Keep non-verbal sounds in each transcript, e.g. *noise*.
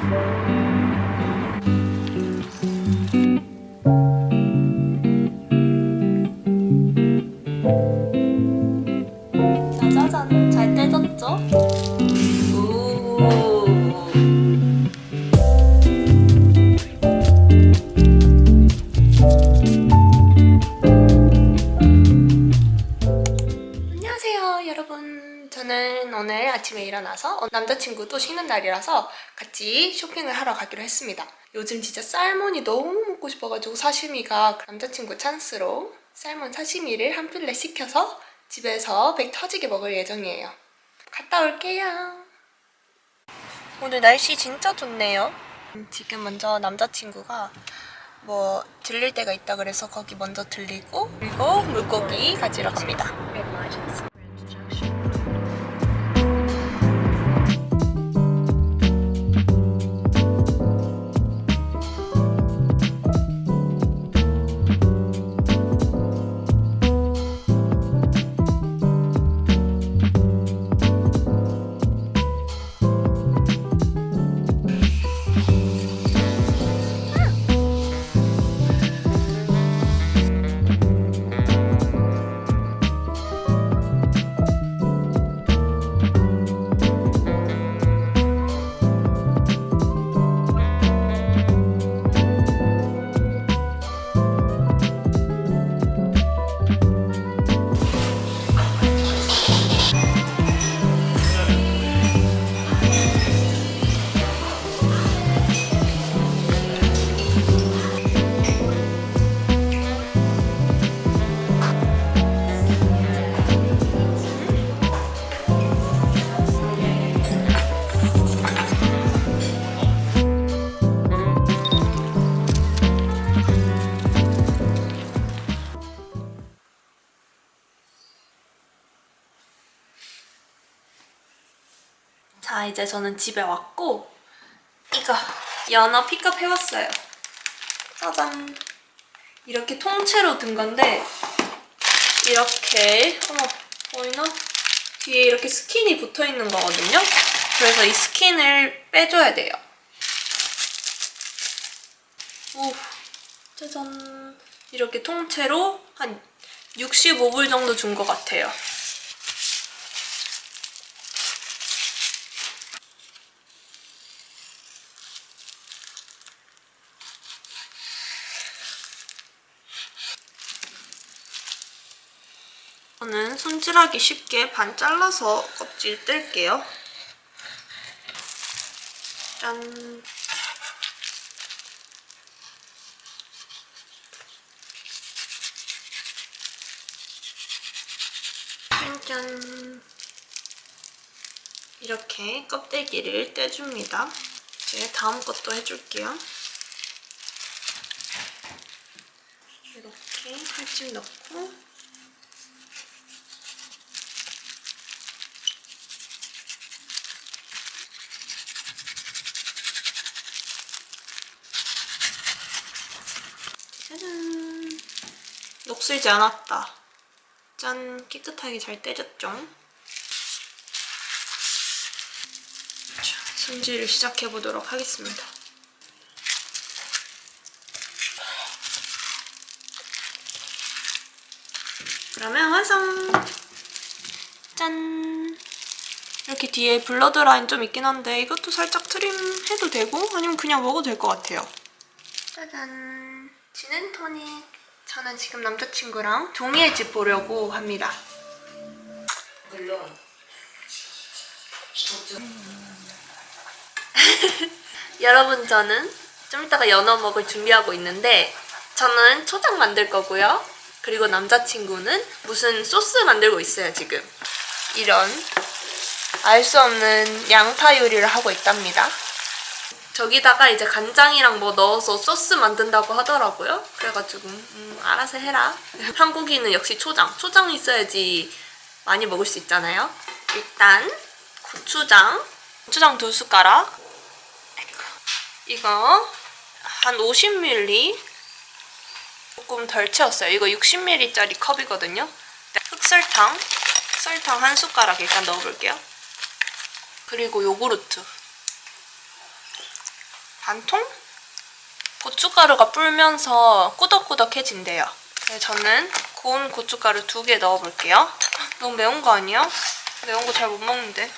thank you 저는 오늘 아침에 일어나서 어, 남자친구도 쉬는 날이라서 같이 쇼핑을 하러 가기로 했습니다. 요즘 진짜 살몬이 너무 먹고 싶어가지고 사시미가 남자친구 찬스로 살몬 사시미를 한 필렛 시켜서 집에서 백 터지게 먹을 예정이에요. 갔다 올게요. 오늘 날씨 진짜 좋네요. 음, 지금 먼저 남자친구가 뭐 들릴 데가 있다 그래서 거기 먼저 들리고 그리고 물고기 가지러 갑니다 자 이제 저는 집에 왔고 이거 연어 픽업 해왔어요. 짜잔. 이렇게 통째로 든 건데 이렇게 어머 보이나? 뒤에 이렇게 스킨이 붙어 있는 거거든요. 그래서 이 스킨을 빼줘야 돼요. 오 짜잔. 이렇게 통째로 한 65불 정도 준 것 같아요 저는 손질하기 쉽게 반 잘라서 껍질 뗄게요. 짠. 짠. 이렇게 껍데기를 떼줍니다. 이제 다음 것도 해줄게요. 이렇게 칼집 넣고 짜잔. 녹슬지 않았다. 짠. 깨끗하게 잘 떼졌죠? 자, 손질을 시작해 보도록 하겠습니다. 그러면 완성! 짠! 이렇게 뒤에 블러드 라인 좀 있긴 한데 이것도 살짝 트림해도 되고 아니면 그냥 먹어도 될 것 같아요. 짜잔 진앤 토닉 저는 지금 남자친구랑 종이의 집 보려고 합니다. 물론. *laughs* 여러분 저는 좀 이따가 연어 먹을 준비하고 있는데 저는 초장 만들 거고요. 그리고 남자친구는 무슨 소스 만들고 있어요 지금. 이런 알 수 없는 양파 요리를 하고 있답니다 저기다가 이제 간장이랑 뭐 넣어서 소스 만든다고 하더라고요. 그래가지고 음, 알아서 해라. *laughs* 한국인은 역시 초장. 초장 있어야지 많이 먹을 수 있잖아요. 일단 고추장. 고추장 두 숟가락. 이거 한 50ml. 조금 덜 채웠어요. 이거 60ml짜리 컵이거든요. 흑설탕. 설탕 한 숟가락 일단 넣어볼게요. 그리고 요구르트. 반 통? 고춧가루가 불면서 꾸덕꾸덕해진대요. 네, 저는 고운 고춧가루 두 개 넣어볼게요. *laughs* 너무 매운 거 아니야? 매운 거 잘 못 먹는데.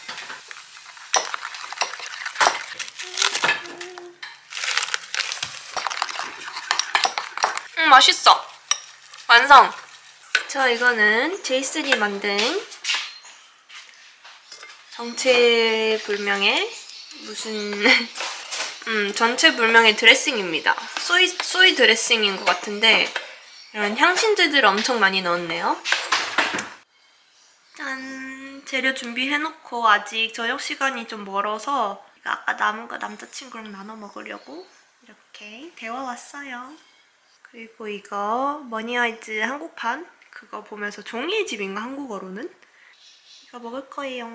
음, 맛있어. 완성. 자, 이거는 제이슨이 만든 정체불명의 무슨 음 전체 불명의 드레싱입니다. 소이 소이 드레싱인 것 같은데 이런 향신료들을 엄청 많이 넣었네요. 짠 재료 준비해놓고 아직 저녁 시간이 좀 멀어서 아까 남은 거 남자친구랑 나눠 먹으려고 이렇게 데워왔어요. 그리고 이거 머니아이즈 한국판 그거 보면서 종이의 집인가 한국어로는 이거 먹을 거예요.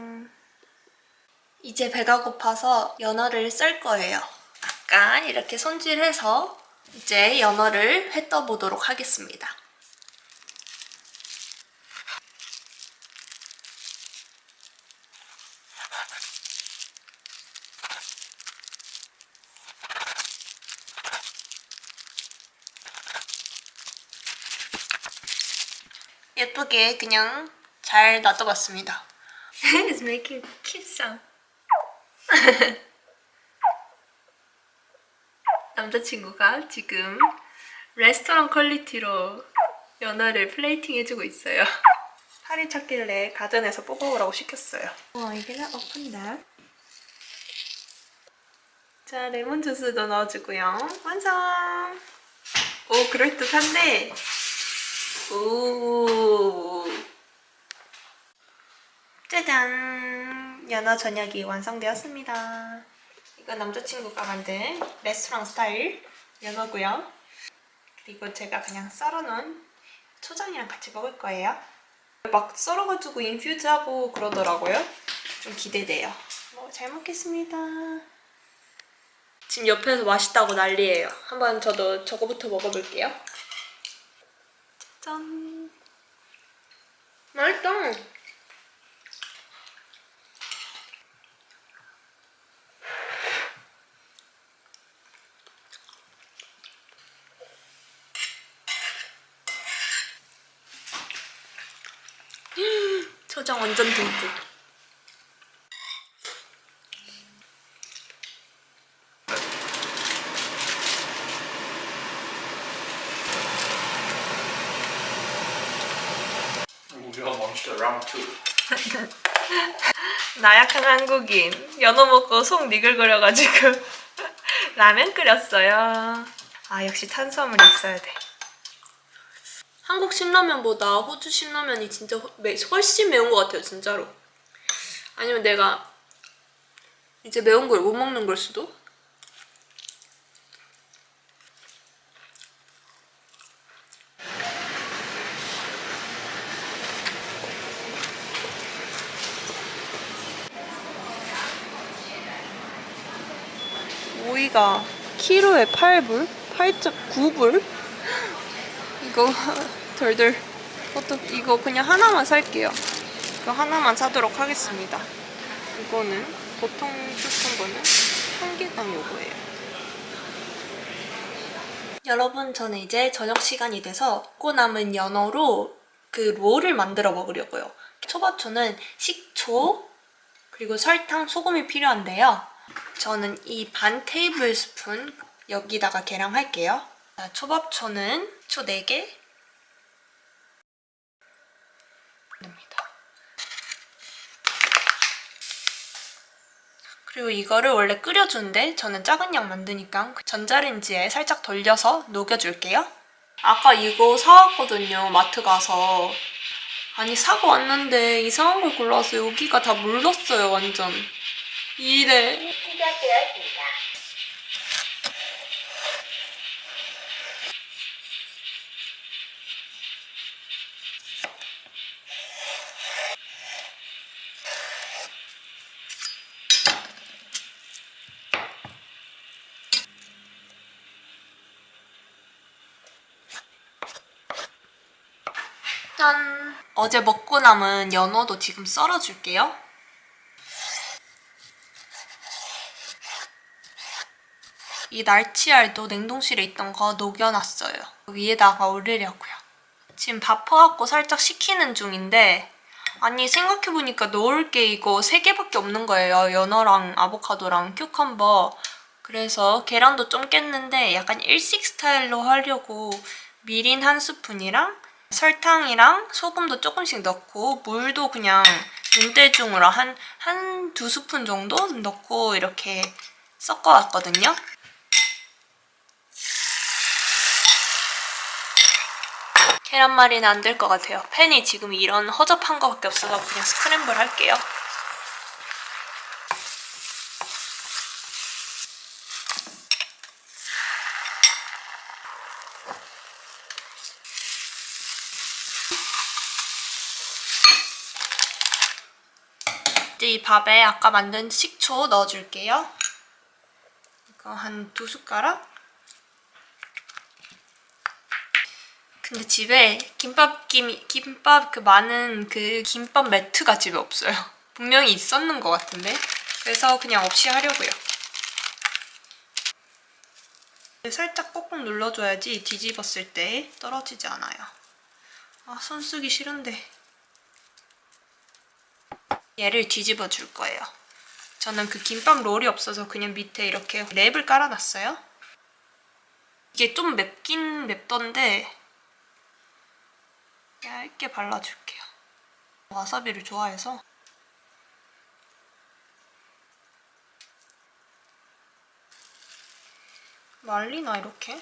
이제 배가 고파서 연어를 썰 거예요. 약간 이렇게 손질해서 이제 연어를 회 떠보도록 하겠습니다. 예쁘게 그냥 잘 놔둬봤습니다. *laughs* It's making cute sound. *laughs* 남자친구가 지금 레스토랑 퀄리티로 연어를 플레이팅 해주고 있어요. 팔이 찼길래 가전에서 뽑아오라고 시켰어요. 어, 이게 오픈다. 자, 레몬 주스도 넣어주고요. 완성! 오, 그럴듯한데. 오. 짜잔! 연어 저녁이 완성되었습니다. 이건 남자친구가 만든 레스토랑 스타일 연어고요. 그리고 제가 그냥 썰어놓은 초장이랑 같이 먹을 거예요. 막 썰어가지고 인퓨즈하고 그러더라고요. 좀 기대돼요. 뭐, 잘 먹겠습니다. 지금 옆에서 맛있다고 난리예요. 한번 저도 저거부터 먹어볼게요. 짠. 맛있다. 초장 완전 듬뿍. *laughs* 나약한 한국인 연어 먹고 속 니글거려가지고 *laughs* 라면 끓였어요. 아 역시 탄수화물이 있어야 돼. 한국 신라면보다 호주 신라면이 진짜 훨씬 매운 것 같아요 진짜로. 아니면 내가 이제 매운 걸 못 먹는 걸 수도? 오이가 키로에 8불? 8.9불? 이거 *laughs* 덜덜 어떠 이거 그냥 하나만 살게요. 이거 하나만 사도록 하겠습니다. 이거는 보통 줬던 거는 한 개당 요거예요. 여러분 저는 이제 저녁 시간이 돼서 먹고 남은 연어로 그 롤을 만들어 먹으려고요. 초밥초는 식초 그리고 설탕, 소금이 필요한데요. 저는 이 반 테이블 스푼 여기다가 계량할게요. 자, 초밥초는 초 4개 됩니다. 그리고 이거를 원래 끓여주는데 저는 작은 양 만드니까 전자레인지에 살짝 돌려서 녹여줄게요. 아까 이거 사왔거든요, 마트 가서. 아니, 사고 왔는데 이상한 걸 골라서 여기가 다 물렀어요, 완전. 이래. 짠! 어제 먹고 남은 연어도 지금 썰어줄게요. 이 날치알도 냉동실에 있던 거 녹여놨어요. 위에다가 올리려고요. 지금 밥 퍼갖고 살짝 식히는 중인데 아니 생각해보니까 넣을 게 이거 세 개밖에 없는 거예요. 연어랑 아보카도랑 큐컴버. 그래서 계란도 좀 깼는데 약간 일식 스타일로 하려고 미린 한 스푼이랑 설탕이랑 소금도 조금씩 넣고 물도 그냥 눈대중으로 한 한 두 스푼 정도 넣고 이렇게 섞어왔거든요. 계란말이는 안 될 것 같아요. 팬이 지금 이런 허접한 거밖에 없어서 그냥 스크램블 할게요. 밥에 아까 만든 식초 넣어줄게요. 이거 한 두 숟가락? 근데 집에 김밥 김 김밥 그 많은 그 김밥 매트가 집에 없어요. 분명히 있었는 것 같은데 그래서 그냥 없이 하려고요. 살짝 꼭꼭 눌러줘야지 뒤집었을 때 떨어지지 않아요. 아 손 쓰기 싫은데 얘를 뒤집어 줄 거예요. 저는 그 김밥 롤이 없어서 그냥 밑에 이렇게 랩을 깔아놨어요. 이게 좀 맵긴 맵던데 얇게 발라줄게요. 와사비를 좋아해서 말리나 이렇게?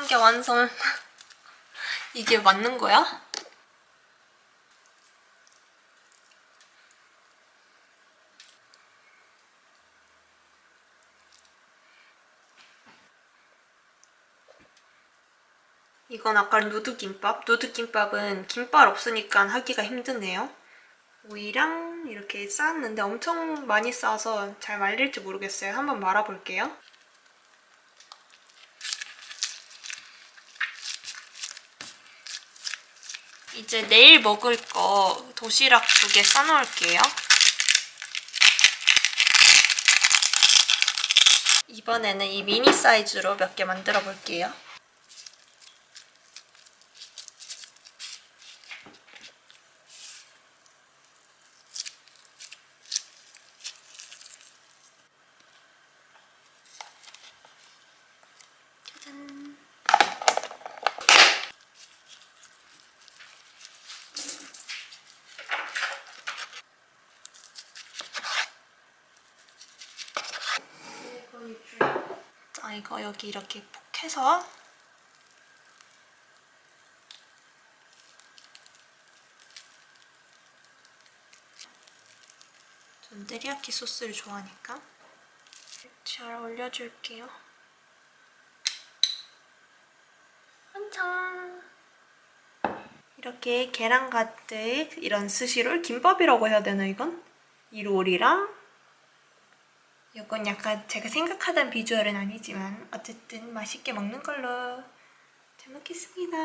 한 개 완성. *laughs* 이게 맞는 거야? 이건 아까 누드김밥. 누드김밥은 김밥 없으니까 하기가 힘드네요. 오이랑 이렇게 쌓았는데 엄청 많이 쌓아서 잘 말릴지 모르겠어요. 한번 말아볼게요. 이제 내일 먹을 거 도시락 두 개 싸놓을게요. 이번에는 이 미니 사이즈로 몇 개 만들어 볼게요. 짜잔. 자, 이거 여기 이렇게 푹 해서 전 테리야키 소스를 좋아하니까 잘 올려줄게요. 한참 이렇게 계란 가득 이런 스시롤 김밥이라고 해야 되나 이건? 이 롤이랑 이건 약간 제가 생각하던 비주얼은 아니지만 어쨌든 맛있게 먹는 걸로 잘 먹겠습니다.